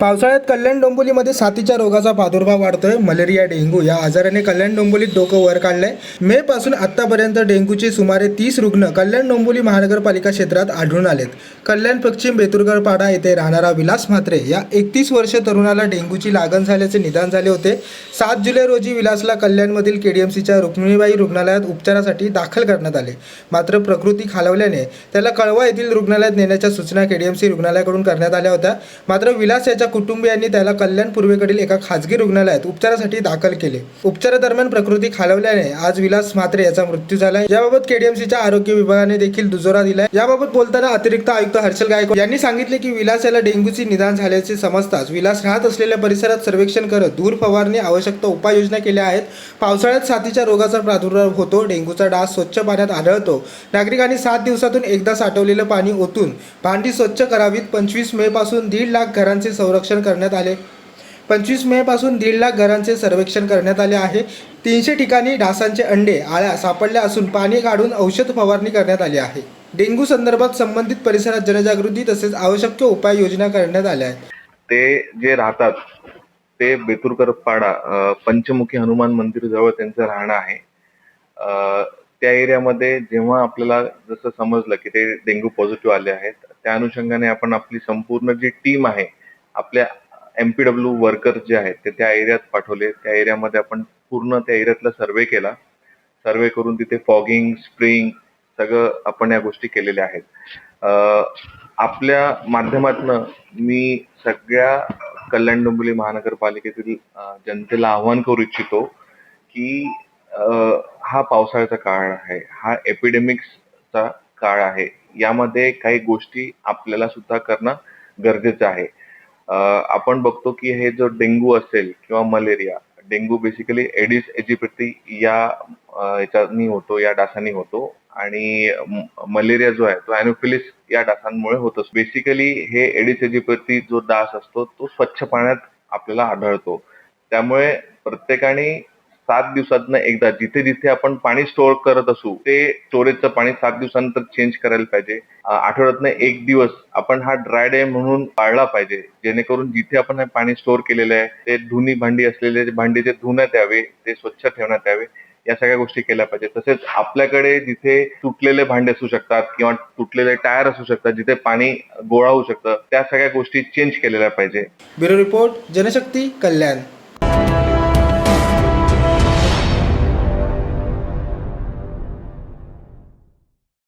पावसाळ्यात कल्याण डोंबिवलीमध्ये साथीच्या रोगाचा प्रादुर्भाव वाढतोय. मलेरिया डेंग्यू या आजाराने कल्याण डोंबिवलीत डोकं वर काढलंय. मे पासून आतापर्यंत डेंग्यूचे सुमारे तीस रुग्ण कल्याण डोंबिवली महानगरपालिका क्षेत्रात आढळून आलेत. कल्याण पश्चिम बेतुरगड पाडा येथे राहणारा विलास म्हात्रे या एकतीस वर्ष तरुणाला डेंग्यूची लागण झाल्याचे निदान झाले होते. सात जुलै रोजी विलासला कल्याणमधील केडीएमसीच्या रुक्मिणीबाई रुग्णालयात उपचारासाठी दाखल करण्यात आले. मात्र प्रकृती खालावल्याने त्याला कळवा येथील रुग्णालयात नेण्याच्या सूचना केडीएमसी रुग्णालयाकडून करण्यात आल्या होत्या. मात्र विलास याच्या कुटुंबियांनी त्याला कल्याण पूर्वेकडील एका खाजगी रुग्णालयात उपचारासाठी दाखल केले. उपचारादरम्यान प्रकृती खालवल्याने आज विलास म्हात्रे याचा मृत्यू झाला याबाबत केडीएमसीच्या आरोग्य विभागाने देखील दुजोरा दिलाय. याबाबत बोलताना अतिरिक्त आयुक्त हर्षल गायकवाड यांनी सांगितले की विलास याला डेंग्यूचे निदान झाल्याचे समजताच विलास राहत असलेल्या परिसरात सर्वेक्षण करत दूर फवारणी आवश्यकता उपाययोजना केल्या आहेत. पावसाळ्यात साथीच्या रोगाचा प्रादुर्भाव होतो डेंग्यूचा डास स्वच्छ पाण्यात आढळतो. नागरिकांनी सात दिवसातून एकदा साठवलेलं पाणी ओतून भांडी स्वच्छ करावीत. पंचवीस मे पासून दीड लाख घरांचे संरक्षण करण्यात आले. पंचवीस मेपासून दीड लाख घरांचे सर्वेक्षण करण्यात आले आहे. तीनशे ठिकाणी डासांचे अंडे आळ्या सापडल्या असून पाणी काढून औषध फवारणी करण्यात आली आहे. डेंग्यू संदर्भात संबंधित परिसरात जनजागृती तसेच आवश्यक उपाययोजना करण्यात आल्या आहेत. ते जे राहतात ते बेतुरकर पाडा पंचमुखी हनुमान मंदिर जवळ त्यांचं राहणं आहे. त्या एरियामध्ये जेव्हा आपल्याला जसं समजलं की ते डेंग्यू पॉझिटिव्ह आले आहेत त्या अनुषंगाने आपण आपली संपूर्ण जी टीम आहे आपल्या एमपीडब्ल्यू वर्कर जे आहेत ते त्या एरियात पाठवले. त्या एरियामध्ये आपण पूर्ण त्या एरियातला सर्वे केला. सर्वे करून तिथे फॉगिंग स्प्रिंग सगळं आपण या गोष्टी केलेल्या आहेत. आपल्या माध्यमातनं मी सगळ्या कल्याण डोंबिवली महानगरपालिकेतील जनतेला आवाहन करू इच्छितो की हा पावसाळ्याचा काळ आहे. हा एपिडेमिक्सचा काळ आहे. यामध्ये काही गोष्टी आपल्याला सुद्धा करणं गरजेचं आहे. आपण बघतो की हे जो डेंग्यू असेल किंवा malaria dengue basically aedes aegypti या याच्यानी होतो या डासांनी होतो. आणि मलेरिया जो आहे तो अॅनोफिलिस या डासांमुळे होतो बेसिकली हे एडिस एजिप्टी जो डास असतो तो स्वच्छ पाण्यात आपल्याला आढळतो. त्यामुळे प्रत्येकाने सात दिवसातनं एकदा जिथे जिथे आपण पाणी स्टोअर करत असू ते स्टोरेजचं पाणी सात दिवसानंतर चेंज करायला पाहिजे. आठवड्यातनं एक दिवस आपण हा ड्राय डे म्हणून पाळला पाहिजे. जेणेकरून जिथे आपण हे पाणी स्टोअर केलेलं आहे ते धुनी भांडी असलेले जे भांडी ते धुण्यात यावे ते स्वच्छ ठेवण्यात यावे या सगळ्या गोष्टी केल्या पाहिजे. तसेच आपल्याकडे जिथे तुटलेले भांडे असू शकतात किंवा तुटलेले टायर असू शकतात जिथे पाणी गोळा होऊ शकतं त्या सगळ्या गोष्टी चेंज केलेल्या पाहिजे. Bureau report Janshakti Kalyan.